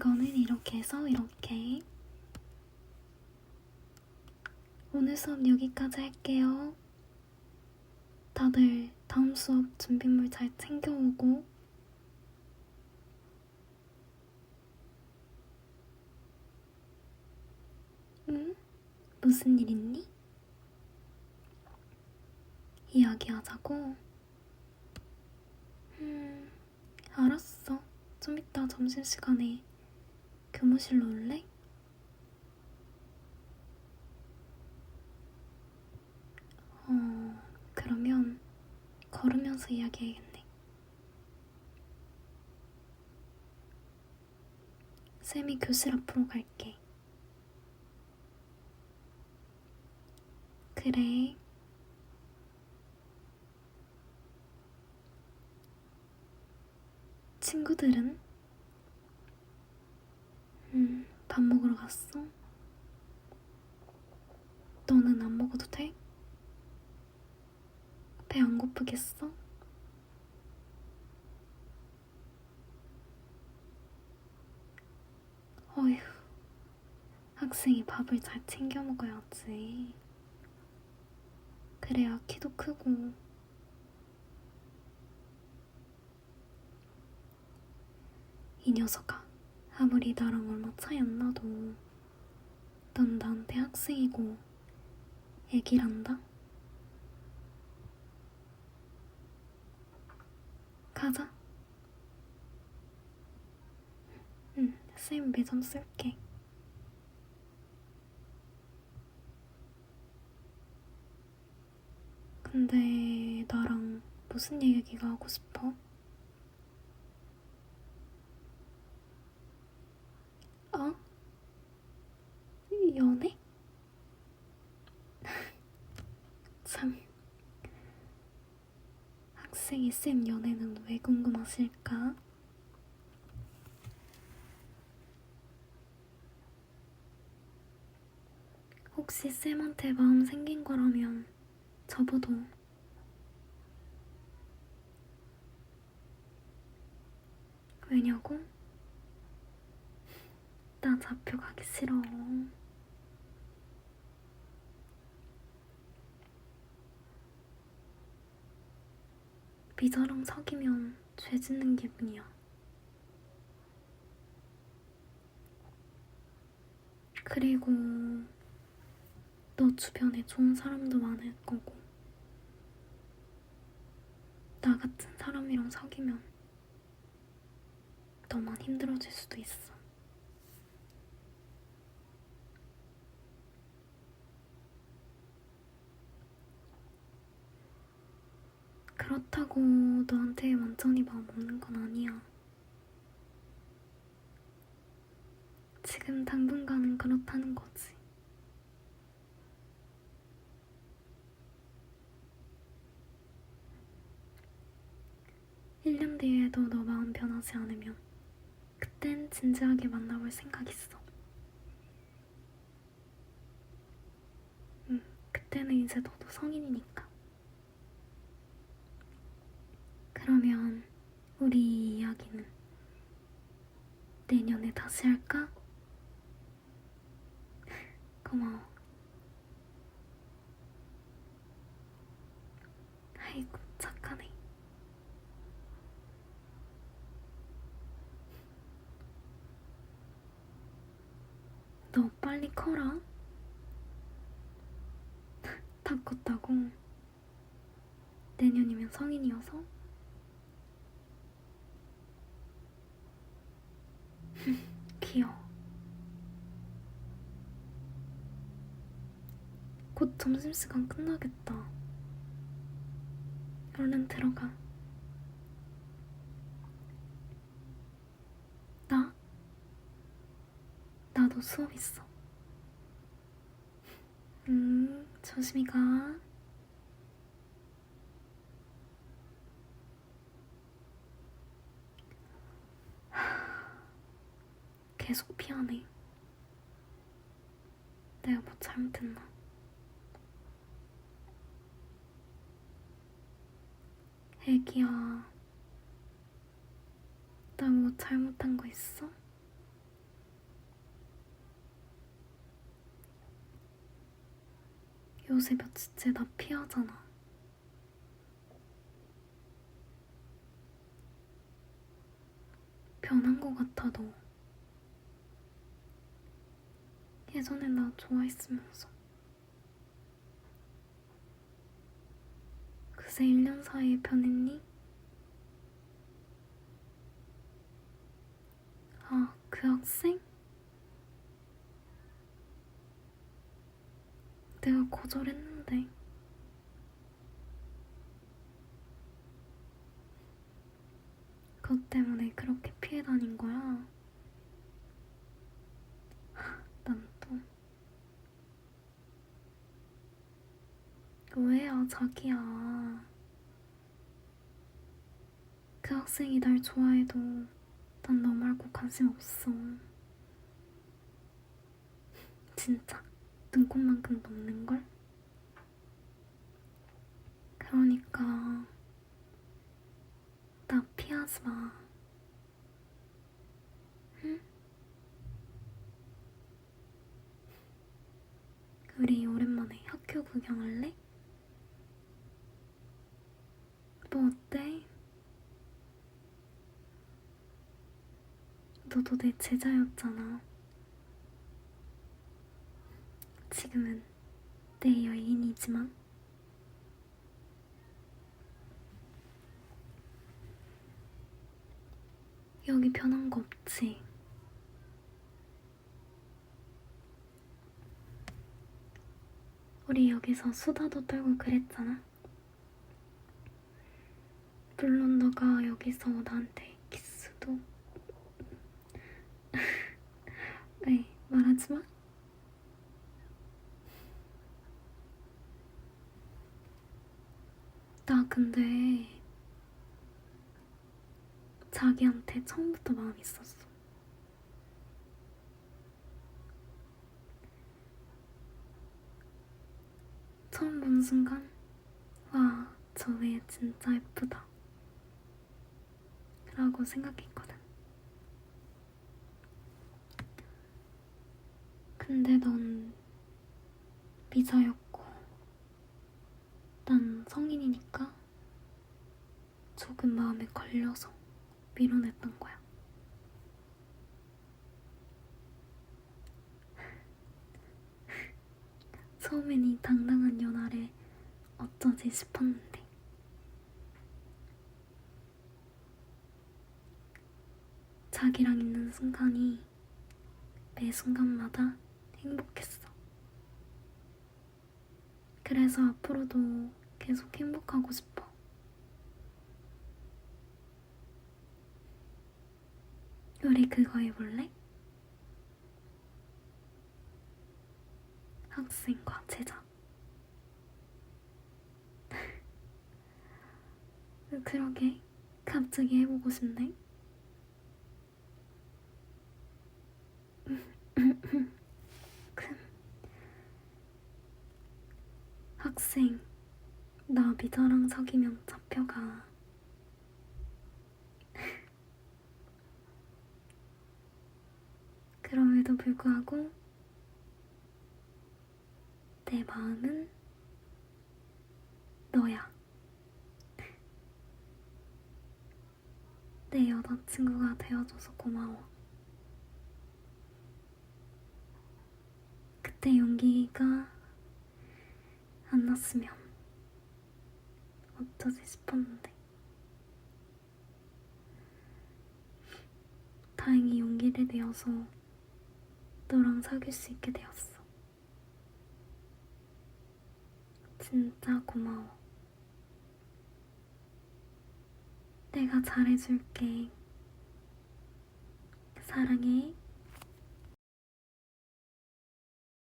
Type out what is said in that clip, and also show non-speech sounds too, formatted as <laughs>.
이거는 이렇게 해서 이렇게. 오늘 수업 여기까지 할게요. 다들 다음 수업 준비물 잘 챙겨오고. 응? 무슨 일 있니? 이야기하자고? 음, 알았어. 좀 이따 점심시간에 교무실로 올래? 어, 그러면 걸으면서 이야기해야겠네. 쌤이 교실 앞으로 갈게. 그래. 친구들은? 음, 밥 먹으러 갔어? 너는 안 먹어도 돼? 배 안 고프겠어? 어휴, 학생이 밥을 잘 챙겨 먹어야지. 그래야 키도 크고. 이 녀석아, 아무리 나랑 얼마 차이 안 나도 넌 나한테 학생이고 애기란다. 가자. 응, 쌤 매점 쓸게. 근데 나랑 무슨 얘기가 하고 싶어? 어? 연애? 참. 학생이 쌤 연애는 왜 궁금하실까? 혹시 쌤한테 마음 생긴 거라면 저보도 왜냐고? 나 잡혀가기 싫어. 미자랑 사귀면 죄 짓는 기분이야. 그리고 너 주변에 좋은 사람도 많을 거고 나 같은 사람이랑 사귀면 너만 힘들어질 수도 있어. 그렇다고 너한테 완전히 마음 없는 건 아니야. 지금 당분간은 그렇다는 거지. 일 년 뒤에도 너 마음 변하지 않으면 그땐 진지하게 만나볼 생각 있어. 응, 그때는 이제 너도 성인이니까. 그러면 우리 이야기는 내년에 다시 할까? <laughs> 고마워. 아이고, 착하네. 너 빨리 커라. <laughs> 다 컸다고. 내년이면 성인이어서? 귀여워. 곧 점심시간 끝나겠다. 얼른 들어가. 나? 나도 수업 있어. 음, 조심히 가. 계속 피하네. 내가 뭐 잘못했나? 애기야, 나 뭐 잘못한 거 있어? 요새 며칠째 나 피하잖아. 변한 거 같아, 도 예전에 나 좋아했으면서. 그새 1년 사이에 변했니? 아, 그 학생? 내가 거절했는데. 그것 때문에 그렇게 피해 다닌 거야. 난 또. 왜야, 자기야. 그 학생이 날 좋아해도 난 너 말고 관심 없어. <laughs> 진짜 눈곱만큼도 없는걸? 그러니까 나 피하지 마. 응? 우리 오랜만에 학교 구경할래? 뭐 어때? 너도 내 제자였잖아. 지금은 내 여인이지만. 여기 변한 거 없지? 우리 여기서 수다도 떨고 그랬잖아. 물론 너가 여기서 나한테 키스도 왜 말하지 마. 나 근데 자기한테 처음부터 마음 있었어. 처음 본 순간, 와, 저애 진짜 예쁘다. 라고 생각했거든. 근데 넌 미자였고, 난 성인이니까 조금 마음에 걸려서 밀어냈던 거야. <laughs> 처음엔 이 당당한 연하를 어쩌지 싶었는데 자기랑 있는 순간이 매 순간마다 행복했어. 그래서 앞으로도 계속 행복하고 싶어. 우리 그거 해볼래? 학생과 제자. <laughs> 그러게, 갑자기 해보고 싶네. 그 학생, 나 미자랑 사귀면 잡혀가. <laughs> 그럼에도 불구하고 내 마음은 너야. 내 여자친구가 되어줘서 고마워. 그때 용기가 안 났으면 어쩌지 싶었는데. 다행히 용기를 내어서 너랑 사귈 수 있게 되었어. 진짜 고마워. 내가 잘해줄게. 사랑해.